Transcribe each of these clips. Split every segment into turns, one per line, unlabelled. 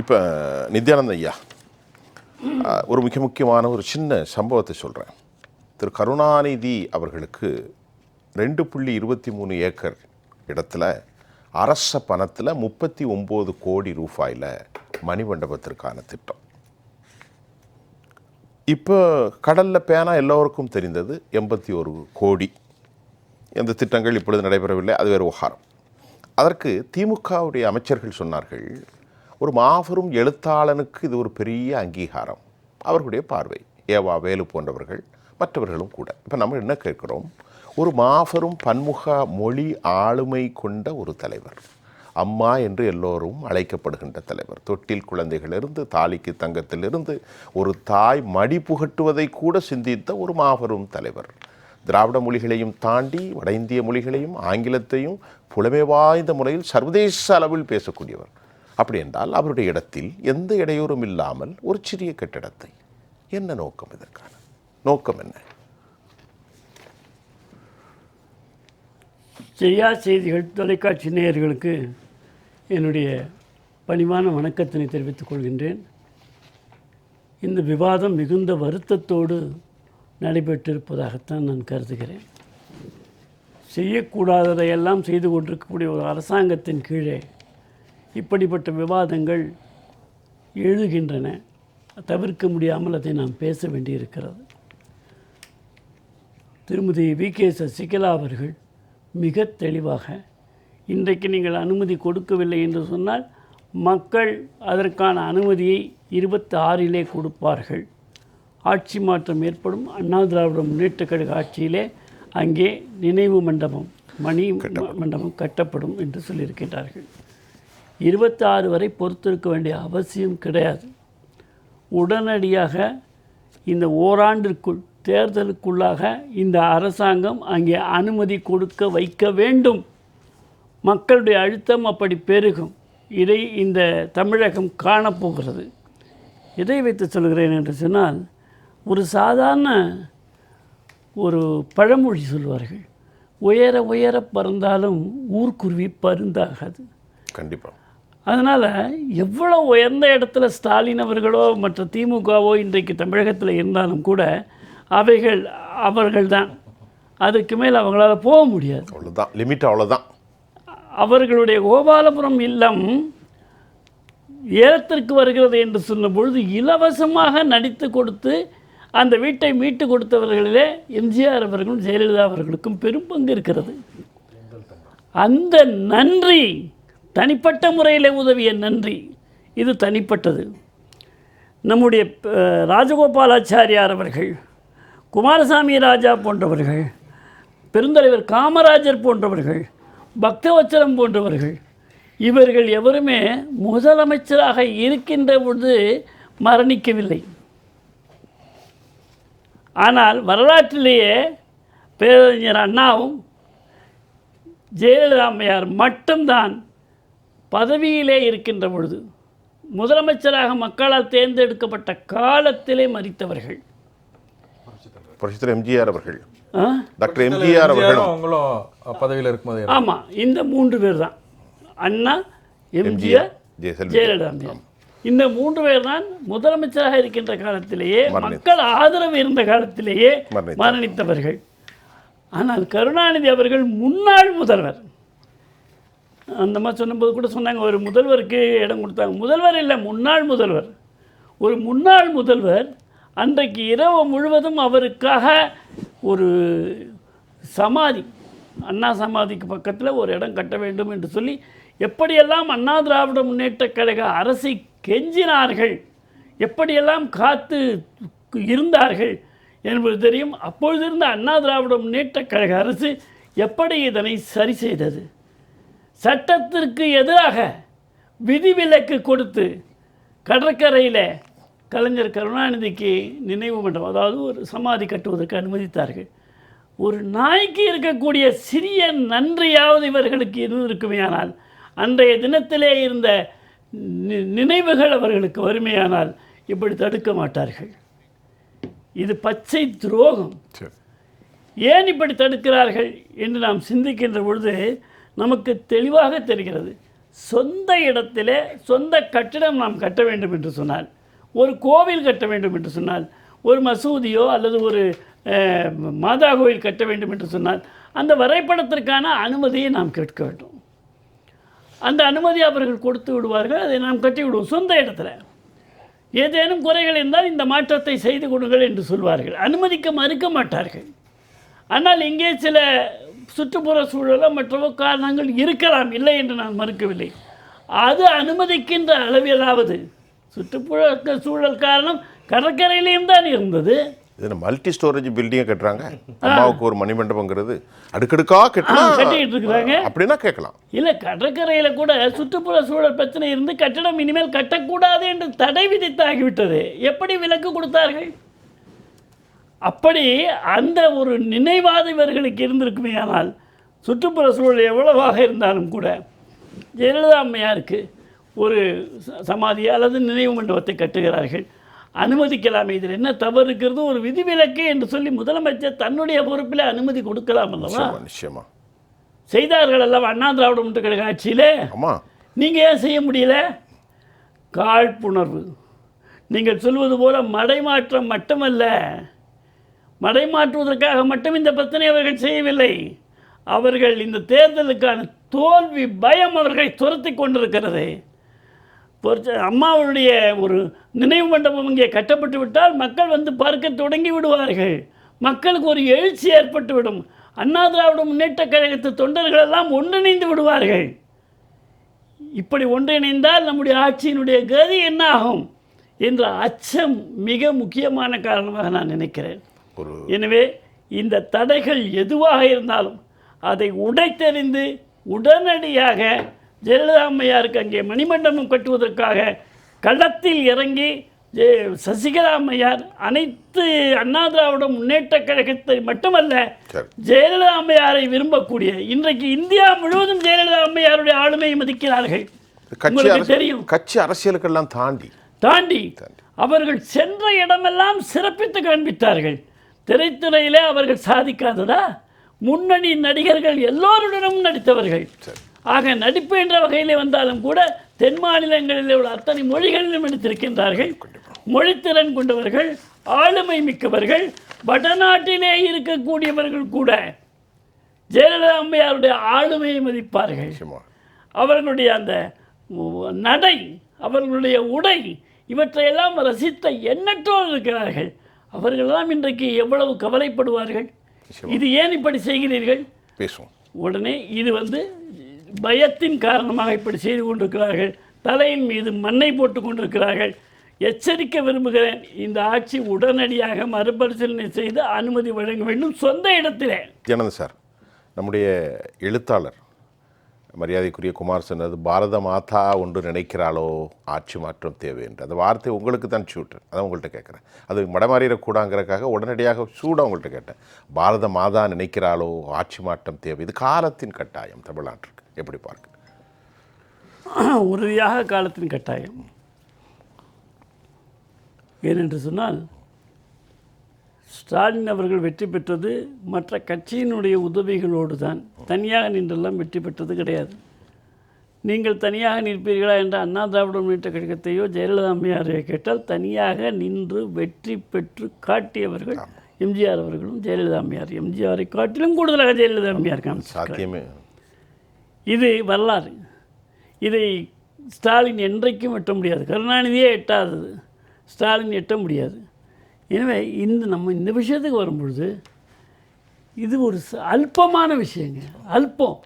இப்போ நித்யானந்த ஐயா ஒரு மிக முக்கியமான ஒரு சின்ன சம்பவத்தை சொல்கிறேன் திரு கருணாநிதி அவர்களுக்கு ரெண்டு புள்ளி இருபத்தி மூணு ஏக்கர் இடத்துல அரச பணத்தில் முப்பத்தி ஒம்பது கோடி ரூபாயில் மணிமண்டபத்திற்கான திட்டம். இப்போ கடலில் பேனா எல்லோருக்கும் தெரிந்தது எண்பத்தி ஒரு கோடி. எந்த திட்டங்கள் இப்பொழுது நடைபெறவில்லை அது வேறு விவகாரம். அதற்கு திமுகவுடைய அமைச்சர்கள் சொன்னார்கள் ஒரு மாபெரும் எழுத்தாளனுக்கு இது ஒரு பெரிய அங்கீகாரம். அவர்களுடைய பார்வை. ஏவா வேலு போன்றவர்கள் மற்றவர்களும் கூட. இப்போ நம்ம என்ன கேட்குறோம்? ஒரு மாபெரும் பன்முக மொழி ஆளுமை கொண்ட ஒரு தலைவர். அம்மா என்று எல்லோரும் அழைக்கப்படுகின்ற தலைவர். தொட்டில் குழந்தைகளிலிருந்து தாலிக்கு தங்கத்திலிருந்து ஒரு தாய் மடி புகட்டுவதை கூட சிந்தித்த ஒரு மாபெரும் தலைவர். திராவிட மொழிகளையும் தாண்டி வட இந்திய மொழிகளையும் ஆங்கிலத்தையும் புலமை வாய்ந்த முறையில் சர்வதேச அளவில் பேசக்கூடியவர். அப்படி என்றால் அவருடைய இடத்தில் எந்த இடையூறும் இல்லாமல் ஒரு சிறிய கட்டிடத்தை. என்ன நோக்கம் இதற்கான? நோக்கம் என்ன?
செய்யா செய்திகள் தொலைக்காட்சி நேயர்களுக்கு என்னுடைய பணிவான வணக்கத்தினை தெரிவித்துக் கொள்கின்றேன். இந்த விவாதம் மிகுந்த வருத்தத்தோடு நடைபெற்றிருப்பதாகத்தான் நான் கருதுகிறேன். செய்யக்கூடாததையெல்லாம் செய்து கொண்டிருக்கக்கூடிய ஒரு அரசாங்கத்தின் கீழே இப்படிப்பட்ட விவாதங்கள் எழுகின்றன. தவிர்க்க முடியாமல் அதை நாம் பேச வேண்டியிருக்கிறது. திருமதி வி. கே. சசிகலா அவர்கள் மிக தெளிவாக இன்றைக்கு நீங்கள் அனுமதி கொடுக்கவில்லை என்று சொன்னால் மக்கள் அதற்கான அனுமதியை இருபத்தி ஆறிலே கொடுப்பார்கள். ஆட்சி மாற்றம் ஏற்படும். அண்ணா திராவிட முன்னேற்றக் கழக ஆட்சியிலே அங்கே நினைவு மண்டபம் மணி மண்டபம் கட்டப்படும் என்று சொல்லியிருக்கின்றார்கள். இருபத்தாறு வரை பொறுத்திருக்க வேண்டிய அவசியம் கிடையாது. உடனடியாக இந்த ஓராண்டிற்குள் தேர்தலுக்குள்ளாக இந்த அரசாங்கம் அங்கே அனுமதி கொடுக்க வைக்க வேண்டும். மக்களுடைய அழுத்தம் அப்படி பெருகும். இதை இந்த தமிழகம் காணப்போகிறது. எதை வைத்து சொல்கிறேன் என்று சொன்னால் ஒரு சாதாரண ஒரு பழமொழி சொல்வார்கள். உயர உயர பறந்தாலும் ஊர்க்குருவி பருந்தாகாது.
கண்டிப்பாக
அதனால் எவ்வளோ உயர்ந்த இடத்துல ஸ்டாலின் அவர்களோ மற்ற திமுகவோ இன்றைக்கு தமிழகத்தில் இருந்தாலும் கூட அவைகள் அவர்கள்தான். அதுக்கு மேல் அவங்களால போக முடியாது.
அவ்வளோதான் லிமிட் அவ்வளோதான்
அவர்களுடைய கோபாலபுரம் இல்லம் ஏலத்திற்கு வருகிறது என்று சொன்ன பொழுது இலவசமாக நடித்து கொடுத்து அந்த வீட்டை மீட்டு கொடுத்தவர்களிலே எம்ஜிஆர் அவர்களும் ஜெயலலிதா அவர்களுக்கும் பெரும் பங்கு இருக்கிறது. அந்த நன்றி தனிப்பட்ட முறையில் உதவிய நன்றி. இது தனிப்பட்டது. நம்முடைய ராஜகோபாலாச்சாரியார் அவர்கள் குமாரசாமி ராஜா போன்றவர்கள் பெருந்தலைவர் காமராஜர் போன்றவர்கள் பக்தவச்சலம் போன்றவர்கள் இவர்கள் எவருமே முதலமைச்சராக இருக்கின்ற பொழுது மரணிக்கவில்லை. ஆனால் வரலாற்றிலேயே பேரறிஞர் அண்ணாவும் ஜெயலலிதா அம்மையார் மட்டும்தான் பதவியிலே இருக்கின்ற பொழுது முதலமைச்சராக மக்களால் தேர்ந்தெடுக்கப்பட்ட காலத்திலே மறித்தவர்கள்.
புரட்சித்தர் எம்ஜிஆர் அவர்கள்.
ஆ?
டாக்டர் எம்ஜிஆர் அவர்களும்.
பதவியில் இருக்கும்போது
ஆமாம் இந்த மூன்று பேர் தான். அண்ணா எம்ஜிஆர்
ஜெயலலிதா.
அம்மையார் இந்த மூன்று பேர் தான் முதலமைச்சராக இருக்கின்ற காலத்திலேயே. மக்கள் ஆதரவு இருந்த காலத்திலேயே. மரணித்தவர்கள். ஆனால் கருணாநிதி அவர்கள் முன்னாள் முதல்வர். அந்த மாதிரி சொன்னபோது கூட சொன்னாங்க ஒரு முதல்வருக்கு இடம் கொடுத்தாங்க. முதல்வர் இல்லை முன்னாள் முதல்வர். ஒரு முன்னாள் முதல்வர் அன்றைக்கு இரவு முழுவதும் அவருக்காக ஒரு சமாதி அண்ணா சமாதிக்கு பக்கத்தில் ஒரு இடம் கட்ட வேண்டும் என்று சொல்லி எப்படியெல்லாம் அண்ணா திராவிட முன்னேற்ற கழக அரசை கெஞ்சினார்கள் எப்படியெல்லாம் காத்து இருந்தார்கள் என்பது தெரியும். அப்பொழுது இருந்த அண்ணா திராவிட முன்னேற்ற கழக அரசு எப்படி இதனை சரி செய்தது? சட்டத்திற்கு எதிராக விதிவிலக்கு கொடுத்து கடற்கரையில் கலைஞர் கருணாநிதிக்கு நினைவு மண்டபம் அதாவது ஒரு சமாதி கட்டுவதற்கு அனுமதித்தார்கள். ஒரு நாய்க்கு இருக்கக்கூடிய சிறிய நன்றியாவது இவர்களுக்கு இருந்திருக்குமேயானால் அன்றைய தினத்திலே இருந்த நினைவுகள் அவர்களுக்கு வறுமையானால் இப்படி தடுக்க மாட்டார்கள். இது பச்சை துரோகம். ஏன் இப்படி தடுக்கிறார்கள் என்று நாம் சிந்திக்கின்ற பொழுது நமக்கு தெளிவாக தெரிகிறது. சொந்த இடத்திலே சொந்த கட்டிடம் நாம் கட்ட வேண்டும் என்று சொன்னால் ஒரு கோவில் கட்ட வேண்டும் என்று சொன்னால் ஒரு மசூதியோ அல்லது ஒரு மாதா கோவில் கட்ட வேண்டும் என்று சொன்னால் அந்த வரைபடத்திற்கான அனுமதியை நாம் கேட்க வேண்டும். அந்த அனுமதி அவர்கள் கொடுத்து விடுவார்கள் அதை நாம் கட்டி விடுவோம். சொந்த இடத்துல. ஏதேனும் குறைகள் இருந்தால் இந்த மாற்றத்தை செய்து கொடுங்கள் என்று சொல்வார்கள். அனுமதிக்க மறுக்க மாட்டார்கள். ஆனால் இங்கே சில சுற்றுப்புற சூழலோ மற்றவோ காரணங்கள் இருக்கலாம் இல்லை என்று நான் மறுக்கவில்லை. அது அனுமதிக்கின்ற அளவிலாவது சுற்றுப்புற சூழல் காரணம் கடற்கரையிலையும் தான் இருந்தது.
இது மல்டி ஸ்டோரேஜ் பில்டிங்கை கட்டுறாங்க. அம்மாவுக்கு ஒரு மணிமண்டபங்கிறது. அடுக்கடுக்கா கட்டலாம்
கட்டிக்கிட்டு இருக்கிறாங்க.
அப்படின்னா கேட்கலாம்.
இல்லை கடற்கரையில் கூட சுற்றுப்புற சூழல் பிரச்சனை இருந்து கட்டடம் இனிமேல் கட்டக்கூடாது என்று தடை விதித்தாகிவிட்டது. எப்படி விலக்கு கொடுத்தார்கள்? அப்படி அந்த ஒரு நினைவாத இவர்களுக்கு இருந்திருக்குமே ஆனால் சுற்றுப்புற சூழல் எவ்வளவாக இருந்தாலும் கூட ஜெயலலிதா அம்மையாருக்கு ஒரு சமாதி அல்லது நினைவு மண்டபத்தை கட்டுகிறார்கள். அனுமதிக்கலாமே. இதில் என்ன தவறு இருக்கிறது ஒரு விதிவிலக்கு என்று சொல்லி முதலமைச்சர் தன்னுடைய பொறுப்பில் அனுமதி கொடுக்கலாம் அல்லவா?
நிச்சயமா
செய்தார்கள் அல்லவா? அண்ணா திராவிட முன்னேற்ற கழக ஆட்சியிலே? நீங்கள் ஏன் செய்ய முடியல? காழ்ப்புணர்வு. நீங்கள் சொல்வது போல மடைமாற்றம் மட்டுமல்ல. மடைமாற்றுவதற்காக மட்டும் இந்த பிரச்சனை அவர்கள் செய்யவில்லை. அவர்கள் இந்த தேர்தலுக்கான தோல்வி பயம் அவர்களை துரத்தி கொண்டிருக்கிறது. பொறுத்த அம்மாவுடைய ஒரு நினைவு மண்டபம் இங்கே கட்டப்பட்டு விட்டால் மக்கள் வந்து பார்க்க தொடங்கி விடுவார்கள். மக்களுக்கு ஒரு எழுச்சி ஏற்பட்டுவிடும். அண்ணா திராவிட முன்னேற்ற கழகத்து தொண்டர்கள் எல்லாம் ஒன்றிணைந்து விடுவார்கள். இப்படி ஒன்றிணைந்தால் நம்முடைய ஆட்சியினுடைய கதி என்னாகும்? என்ற அச்சம் மிக முக்கியமான காரணமாக நான் நினைக்கிறேன். எனவே இந்த தடைகள் எதுவாக இருந்தாலும் அதை உடைத்தெறிந்து உடனடியாக ஜெயலலிதா அம்மையாருக்கு அங்கே மணிமண்டபம் கட்டுவதற்காக களத்தில் இறங்கி ஜெ- சசிகலா அம்மையார் அனைத்து அண்ணா திராவிட முன்னேற்ற கழகத்தை மட்டுமல்ல ஜெயலலிதா அம்மையாரை விரும்பக்கூடிய இன்றைக்கு இந்தியா முழுவதும் ஜெயலலிதா அம்மையாருடைய ஆளுமையை மதிக்கிறார்கள். உங்களுக்கு தெரியும்.
கட்சி அரசியலுக்கெல்லாம் தாண்டி
தாண்டி. அவர்கள் சென்ற இடமெல்லாம் சிறப்பித்து காண்பித்தார்கள். திரைத்துறையிலே அவர்கள் சாதிக்காததா? முன்னணி நடிகர்கள் எல்லோருடனும் நடித்தவர்கள். ஆக நடிப்பு என்ற வகையிலே வந்தாலும் கூட தென் மாநிலங்களில் உள்ள அத்தனை மொழிகளிலும் நடித்திருக்கின்றார்கள். மொழித்திறன் கொண்டவர்கள் ஆளுமை மிக்கவர்கள் வடநாட்டிலே இருக்கக்கூடியவர்கள் கூட ஜெயலலிதா அம்மையாருடைய ஆளுமையை மதிப்பார்கள். அவர்களுடைய அந்த நடை அவர்களுடைய உடை இவற்றையெல்லாம் ரசித்த எண்ணற்றோர் இருக்கிறார்கள். அவர்களெல்லாம் இன்றைக்கு எவ்வளவு கவலைப்படுவார்கள்? இது ஏன் இப்படி செய்கிறீர்கள்?
பேசுவோம்.
உடனே இது வந்து பயத்தின் காரணமாக இப்படி செய்து கொண்டிருக்கிறார்கள். தலையின் மீது மண்ணை போட்டு கொண்டிருக்கிறார்கள். எச்சரிக்க விரும்புகிறேன். இந்த ஆட்சி உடனடியாக மறுபரிசீலனை செய்து அனுமதி வழங்க வேண்டும் சொந்த இடத்திலே.
ஜனந்த் சார் நம்முடைய எழுத்தாளர் மரியாதைக்குரிய குமார் சொன்னது பாரத மாதா ஒன்று நினைக்கிறாளோ ஆட்சி மாற்றம் தேவை என்று. அந்த வார்த்தை உங்களுக்கு தான் சூட்டர் அதான் உங்கள்கிட்ட கேட்குறேன். அது மடமாறிடக்கூடாங்கிறக்காக உடனடியாக சூடாக உங்கள்கிட்ட கேட்டேன். பாரத மாதா நினைக்கிறாளோ ஆட்சி மாற்றம் தேவை இது காலத்தின் கட்டாயம் தமிழ்நாட்டிற்கு. எப்படி பார்க்க?
உறுதியாக காலத்தின் கட்டாயம். ஏனென்று சொன்னால் ஸ்டாலின் அவர்கள் வெற்றி பெற்றது மற்ற கட்சியினுடைய உதவிகளோடு தான். தனியாக நின்றெல்லாம் வெற்றி பெற்றது கிடையாது. நீங்கள் தனியாக நிற்பீர்களா என்ற அண்ணா திராவிட முன்னேற்ற கழகத்தையோ ஜெயலலிதா அம்மையாரையோ கேட்டால் தனியாக நின்று வெற்றி பெற்று காட்டியவர்கள் எம்ஜிஆர் அவர்களும் ஜெயலலிதா அம்மையார். எம்ஜிஆரை காட்டிலும் கூடுதலாக ஜெயலலிதா அம்மையார் காமிச்சு
சாத்தியமே.
இது வரலாறு. இதை ஸ்டாலின் என்றைக்கும் எட்ட முடியாது. கருணாநிதியே எட்டாதது. ஸ்டாலின் எட்ட முடியாது. எனவே இந்த நம்ம இந்த விஷயத்துக்கு வரும்பொழுது இது ஒரு ச- அல்பமான விஷயங்க. அல்பம்.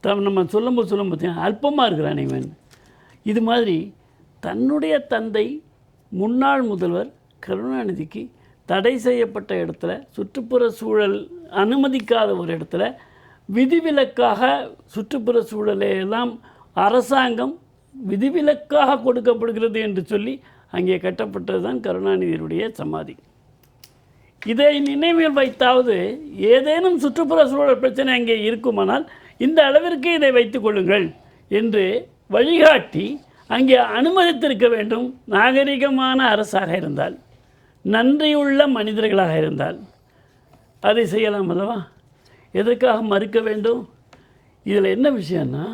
த நம்ம சொல்லும்போது சொல்லும் பார்த்தீங்கன்னா அல்பமாக இருக்கிறான் இவன். இது மாதிரி தன்னுடைய தந்தை முன்னாள் முதல்வர் கருணாநிதிக்கு தடை செய்யப்பட்ட இடத்துல சுற்றுப்புற சூழல் அனுமதிக்காத ஒரு இடத்துல விதிவிலக்காக சுற்றுப்புற சூழலை எல்லாம் அரசாங்கம் விதிவிலக்காக கொடுக்கப்படுகிறது என்று சொல்லி அங்கே கட்டப்பட்டது தான் கருணாநிதியினுடைய சமாதி. இதை நினைவில் வைத்தாவது ஏதேனும் சுற்றுப்புற சூழல் பிரச்சனை அங்கே இருக்குமானால் இந்த அளவிற்கு இதை வைத்துக் கொள்ளுங்கள் என்று வழிகாட்டி அங்கே அனுமதித்திருக்க வேண்டும். நாகரிகமான அரசாக இருந்தால் நன்றியுள்ள மனிதர்களாக இருந்தால். அதை செய்யலாம் அல்லவா? எதற்காக மறுக்க வேண்டும்? இதில் என்ன விஷயம்னா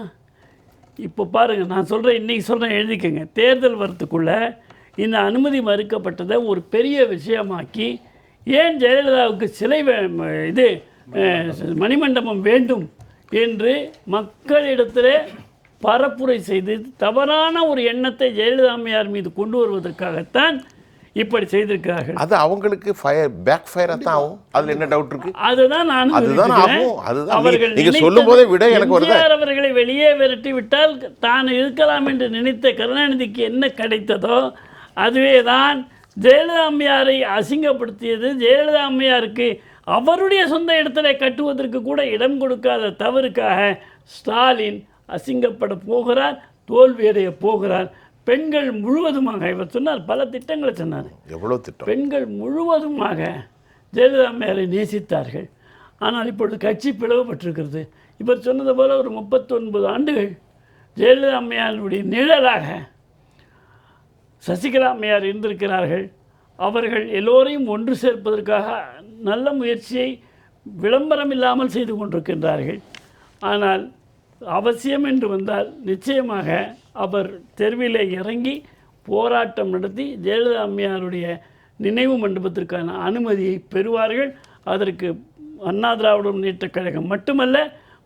இப்போ பாருங்கள் நான் சொல்கிறேன் இன்றைக்கி சொல்கிறேன் எழுதிக்கங்க. தேர்தல் வரத்துக்குள்ளே இந்த அனுமதி மறுக்கப்பட்டதை ஒரு பெரிய விஷயமாக்கி ஏன் ஜெயலலிதாவுக்கு சிலை இது மணிமண்டபம் வேண்டும் என்று மக்களிடத்திலே பரப்புரை செய்து தவறான ஒரு எண்ணத்தை ஜெயலலிதா அம்மையார் மீது கொண்டு வருவதற்காகத்தான் இப்படி செய்திருக்கிறார்கள்
அது அவங்களுக்கு ஃபயர் பேக் ஃபயராக தான் ஆகும் அதில் என்ன டவுட் இருக்கு
அதுதான் நானும்
அதுதான். ஆகும். அதுதான்
அவர்கள்
நீங்க- சொல்லும் போதே விட எனக்கு வருது.
அவர்களை வெளியே விரட்டி விட்டால் தான் இருக்கலாம் என்று நினைத்த கருணாநிதிக்கு என்ன கிடைத்ததோ அதுவே தான் ஜெயலலிதா அம்மையாரை அசிங்கப்படுத்தியது. ஜெயலலிதா அம்மையாருக்கு அவருடைய சொந்த இடத்துல கட்டுவதற்கு கூட இடம் கொடுக்காத தவறுக்காக ஸ்டாலின் அசிங்கப்பட போகிறார் தோல்வியடைய போகிறார். பெண்கள் முழுவதுமாக இவர் சொன்னார் பல திட்டங்களை சொன்னார்.
எவ்வளோ திட்டம்?
பெண்கள் முழுவதுமாக ஜெயலலிதா அம்மையாரை நேசித்தார்கள். ஆனால் இப்பொழுது கட்சி பிளவுபட்டிருக்கிறது. இவர் சொன்னது போல ஒரு முப்பத்தொன்பது ஆண்டுகள் ஜெயலலிதா அம்மையாருடைய நிழலாக சசிகலா அம்மையார் இருந்திருக்கிறார்கள். அவர்கள் எல்லோரையும் ஒன்று சேர்ப்பதற்காக நல்ல முயற்சியை விளம்பரம் இல்லாமல் செய்து கொண்டிருக்கின்றார்கள். ஆனால் அவசியம் என்று வந்தால் நிச்சயமாக அவர் தெருவிலே இறங்கி போராட்டம் நடத்தி ஜெயலலிதா அம்மையாருடைய நினைவு மண்டபத்திற்கான அனுமதியை பெறுவார்கள். அதற்கு அண்ணா திராவிட முன்னேற்றக் கழகம் மட்டுமல்ல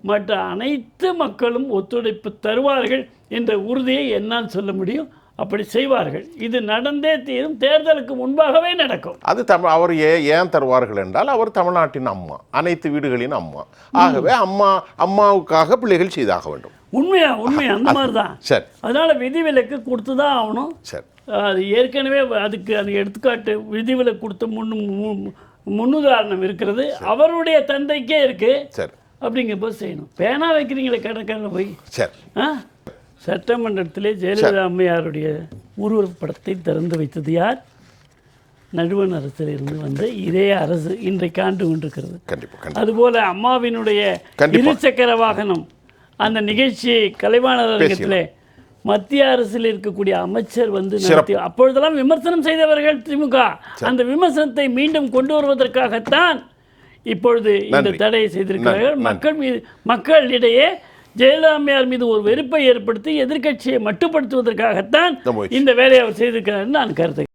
மற்ற அனைத்து மக்களும் ஒத்துழைப்பு தருவார்கள் என்ற உறுதியை என்னால் சொல்ல முடியும். அப்படி செய்வார்கள். இது நடந்தே தீரும். தேர்தலுக்கு முன்பாகவே நடக்கும்.
அது தமிழ் அவர் ஏன் தருவார்கள் என்றால் அவர் தமிழ்நாட்டின் அம்மா அனைத்து வீடுகளின் அம்மா. ஆகவே அம்மா அம்மாவுக்காக பிள்ளைகள் செய்தாக வேண்டும்.
உண்மையா உண்மை. அந்த மாதிரி தான்
சரி.
அதனால் விதிவிலக்கு கொடுத்து தான் ஆகணும்.
சரி.
அது ஏற்கனவே அதுக்கு அது எடுத்துக்காட்டு விதிவிலக்கு கொடுத்த முன் முன்னுதாரணம் இருக்கிறது. அவருடைய தந்தைக்கே இருக்கு.
சரி.
அப்படிங்கும்போது செய்யணும். பேனா வைக்கிறீங்களே கடைக்காரில் போய்.
சரி.
ஆ? சட்டமன்றத்திலே ஜெயலலிதா அம்மையாருடைய உருவப்படத்தை திறந்து வைத்தது யார்? நடுவண் அரசிலிருந்து வந்த இதே அரசு இன்றைக்கு ஆண்டு கொண்டிருக்கிறது. அதுபோல அம்மாவினுடைய. இருசக்கர வாகனம் அந்த நிகழ்ச்சியை கலைவாணர் அரங்கத்திலே மத்திய அரசில் இருக்கக்கூடிய அமைச்சர் வந்து நடத்தி அப்பொழுதெல்லாம் விமர்சனம் செய்தவர்கள் திமுக. அந்த விமர்சனத்தை மீண்டும் கொண்டு வருவதற்காகத்தான் இப்பொழுது இந்த. தடையை செய்திருக்கிறார்கள். மக்கள் மீது மக்களிடையே ஜெயலலிதா அம்மையார் மீது ஒரு வெறுப்பை ஏற்படுத்தி எதிர்க்கட்சியை மட்டுப்படுத்துவதற்காகத்தான். இந்த வேலையை அவர் செய்திருக்கிறார் நான் கருத்து